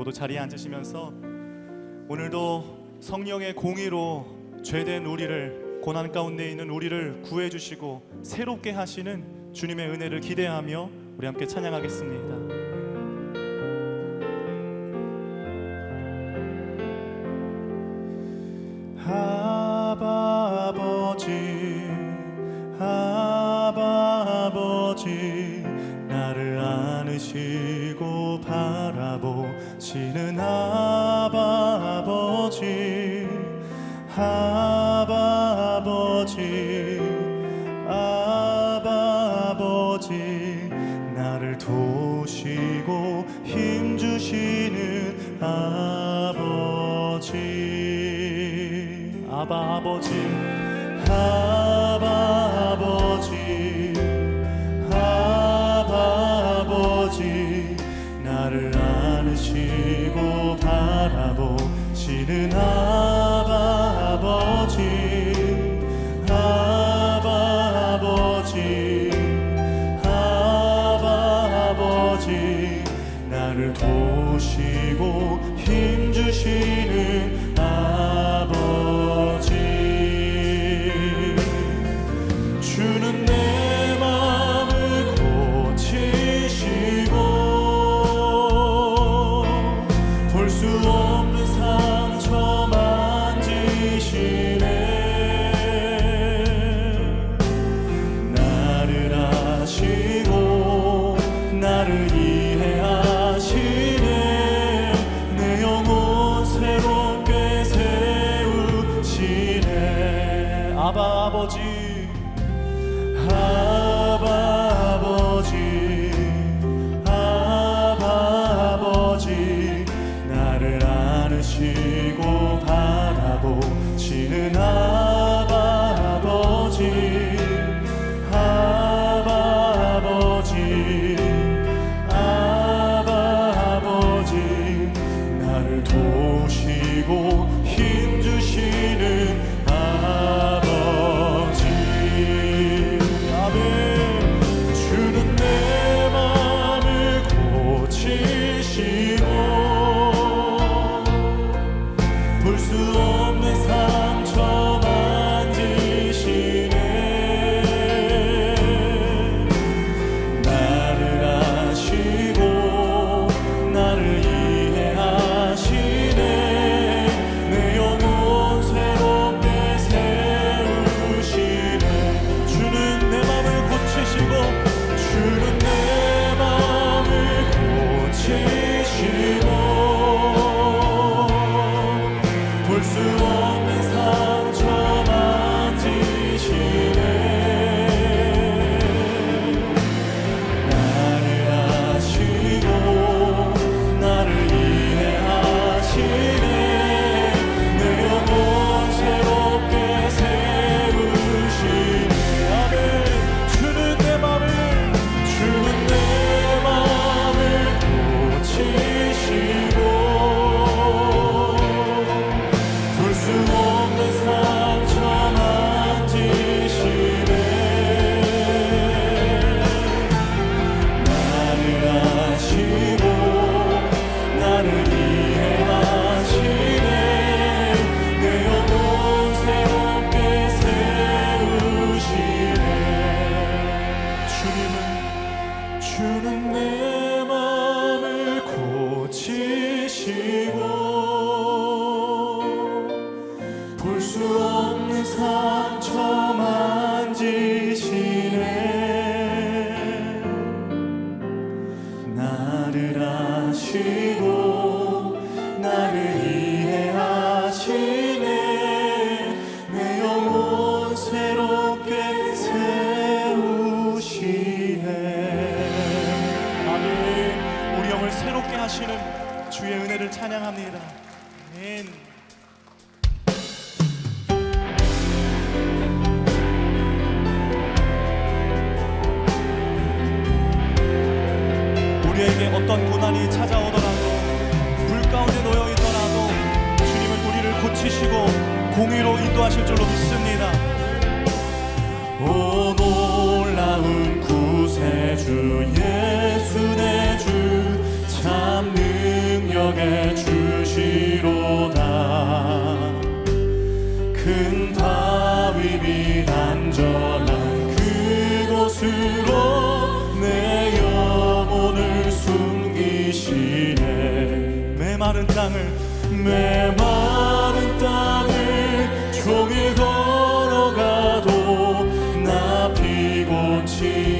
모두 자리에 앉으시면서 오늘도 성령의 공의로 죄된 우리를 고난 가운데 있는 우리를 구해 주시고 새롭게 하시는 주님의 은혜를 기대하며 우리 함께 찬양하겠습니다. 아버지 아버지 나를 안으시고 바라보시는 아버지 아버지 아버지. 나를 도우시고 힘주시는 아버지. 아버지. 아바 아버지 아버지 아버지 나를 안으시고 바라보시는 아버지 아버지 아버지 나를 도우시고 수 없는 상처 만지시네. 나를 아시고 나를 이해하시네. 내 영혼 새롭게 세우시네. 아멘. 우리 영을 새롭게 하시는 주의 은혜를 찬양합니다. 아멘 우리에게 어떤 고난이 찾아오더라도 불 가운데 놓여 있더라도 주님은 우리를 고치시고 공의로 인도하실 줄로 믿습니다. 오 놀라운 구세주 예 세상을 메마른 땅을 종일 걸어가도 나 피곤치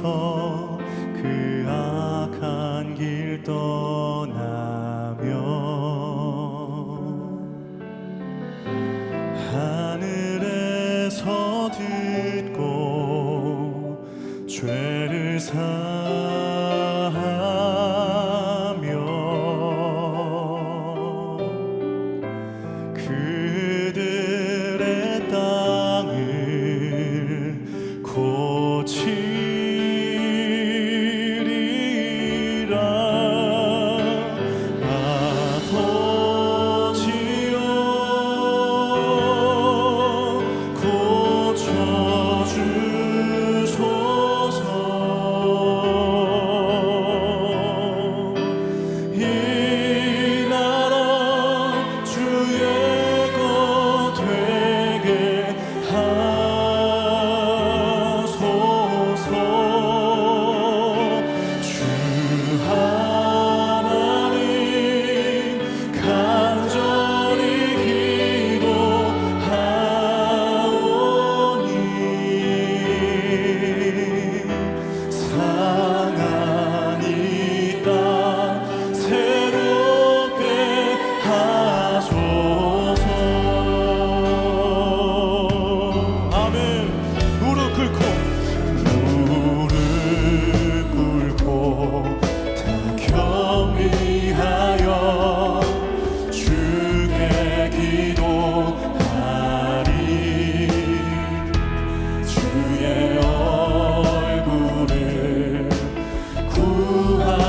서 그 악한 길 떠. Jehovah.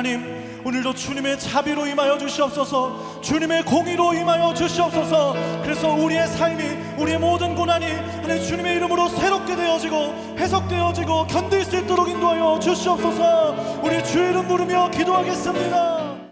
하나님 오늘도 주님의 자비로 임하여 주시옵소서. 주님의 공의로 임하여 주시옵소서. 그래서 우리의 삶이 우리의 모든 고난이 하나님 주님의 이름으로 새롭게 되어지고 해석되어지고 견딜 수 있도록 인도하여 주시옵소서. 우리 주의 이름 부르며 기도하겠습니다